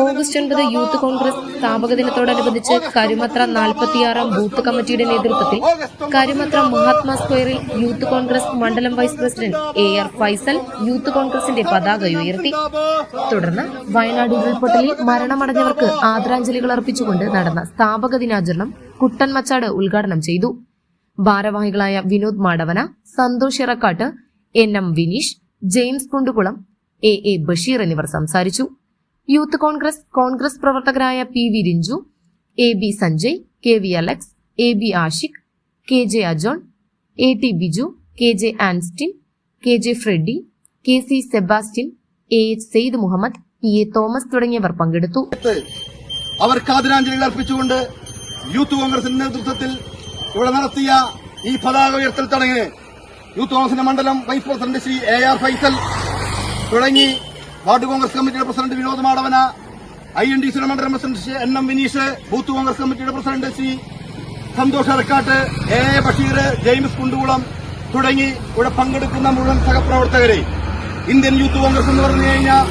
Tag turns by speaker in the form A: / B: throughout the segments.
A: August ഒൻപത് youth Congress സ്ഥാപക ദിനത്തോടനുബന്ധിച്ച് കരുമത്ര നാൽപ്പത്തിയാറാം ബൂത്ത് കമ്മിറ്റിയുടെ നേതൃത്വത്തിൽ കരുമത്ര മഹാത്മാ സ്ക്വയറിൽ യൂത്ത് കോൺഗ്രസ് മണ്ഡലം vice president A R Faisal Youth കോൺഗ്രസിന്റെ പതാക ഉയർത്തി. തുടർന്ന് വയനാട് ഉരുൾപൊട്ടലിൽ മരണമടഞ്ഞവർക്ക് ആദരാഞ്ജലികൾ അർപ്പിച്ചുകൊണ്ട് നടന്ന സ്ഥാപക ദിനാചരണം കുട്ടൻമച്ചാട് ഉദ്ഘാടനം ചെയ്തു. ഭാരവാഹികളായ Vinod Madavana Santhosh Erakkatt N M Vineesh James Kundukulam A A Basheer എന്നിവർ സംസാരിച്ചു. യൂത്ത് കോൺഗ്രസ് കോൺഗ്രസ് പ്രവർത്തകരായ P V Rinju A B Sanjay K V Alex A B Ashiq K J Ajon A T Biju K J Anstin K J Freddy K C Sebastian A H Syed Muhammad P A Thomas തുടങ്ങിയവർ പങ്കെടുത്തു.
B: അവർക്ക് ആദരാഞ്ജലികൾ അർപ്പിച്ചുകൊണ്ട് youth കോൺഗ്രസിന്റെ നേതൃത്വത്തിൽ ഇവിടെ നടത്തിയ ഈ പതാക ഉയർത്തൽ ചടങ്ങിന് യൂത്ത് കോൺഗ്രസിന്റെ മണ്ഡലം vice president Shri A R Faisal തുടങ്ങി വാർഡ് കോൺഗ്രസ് കമ്മിറ്റിയുടെ president Vinod Madavana I N D സിയുടെ മണ്ഡലം president N M Vineesh booth Congress കമ്മിറ്റിയുടെ president Shri Santhosh Arakkatt A A Basheer James Kundukulam തുടങ്ങി ഇവിടെ പങ്കെടുക്കുന്ന മുഴുവൻ സഹപ്രവർത്തകരെ. ഇന്ത്യൻ യൂത്ത് കോൺഗ്രസ് എന്ന് പറഞ്ഞു കഴിഞ്ഞാൽ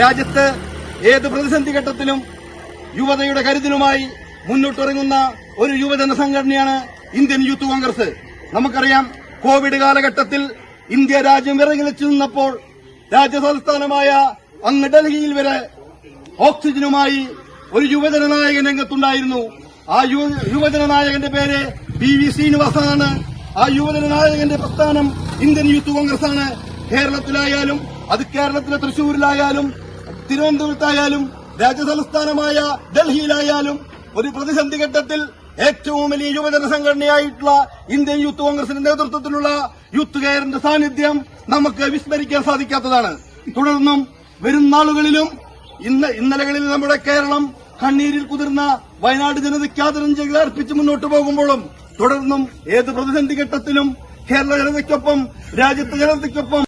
B: രാജ്യത്ത് ഏത് പ്രതിസന്ധി ഘട്ടത്തിലും യുവതയുടെ കരുതലുമായി മുന്നോട്ടിറങ്ങുന്ന ഒരു യുവജന സംഘടനയാണ് ഇന്ത്യൻ യൂത്ത് കോൺഗ്രസ്. നമുക്കറിയാം കോവിഡ് കാലഘട്ടത്തിൽ ഇന്ത്യ രാജ്യം വിറങ്ങിച്ചു നിന്നപ്പോൾ രാജ്യതലസ്ഥാനമായ അങ്ങ് ഡൽഹിയിൽ വരെ ഓക്സിജനുമായി ഒരു യുവജന നായകൻ രംഗത്തുണ്ടായിരുന്നു. ആ യുവജന നായകന്റെ പേര് പി വി ശ്രീനിവാസനാണ് ആ യുവജന നായകന്റെ പ്രസ്ഥാനം ഇന്ത്യൻ യൂത്ത് കോൺഗ്രസ് ആണ് കേരളത്തിലായാലും അത് കേരളത്തിലെ തൃശൂരിലായാലും തിരുവനന്തപുരത്തായാലും രാജ്യതലസ്ഥാനമായ ഡൽഹിയിലായാലും ഒരു പ്രതിസന്ധി ഘട്ടത്തിൽ ഏറ്റവും വലിയ യുവജന സംഘടനയായിട്ടുള്ള ഇന്ത്യൻ യൂത്ത് കോൺഗ്രസിന്റെ നേതൃത്വത്തിലുള്ള യൂത്ത് കെയറിന്റെ സാന്നിധ്യം നമുക്ക് വിസ്മരിക്കാൻ സാധിക്കാത്തതാണ്. തുടർന്നും വരും നാളുകളിലും ഇന്ന് ഇന്നലകളിൽ നമ്മുടെ കേരളം കണ്ണീരിൽ കുതിർന്ന വയനാട് ജനതയ്ക്ക് ആദരാഞ്ജലികൾ അർപ്പിച്ച് മുന്നോട്ട് പോകുമ്പോഴും തുടർന്നും ഏത് പ്രതിസന്ധി ഘട്ടത്തിലും കേരള ജനതയ്ക്കൊപ്പം രാജ്യത്തെ ജനതയ്ക്കൊപ്പം